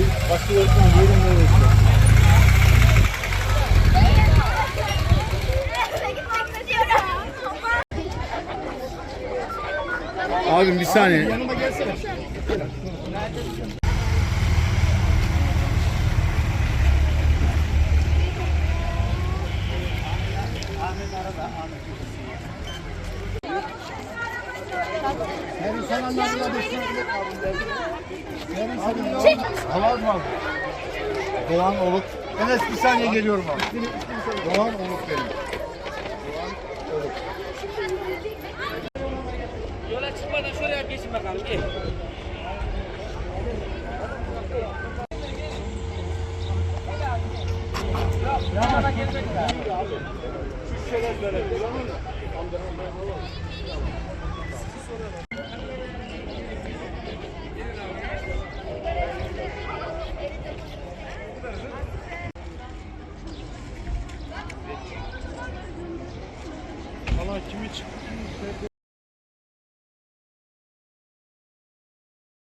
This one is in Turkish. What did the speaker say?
Öğretmen. Abim bir saniye. Yanıma gelsene. Her insan anlamına destek Her insan Havar mı? Doğan Oluk. Enes bir saniye geliyorum abi. Doğan Oluk benim. Yola çıkmadan şuraya geçin bakalım. Gel. Allah kimi çıktı?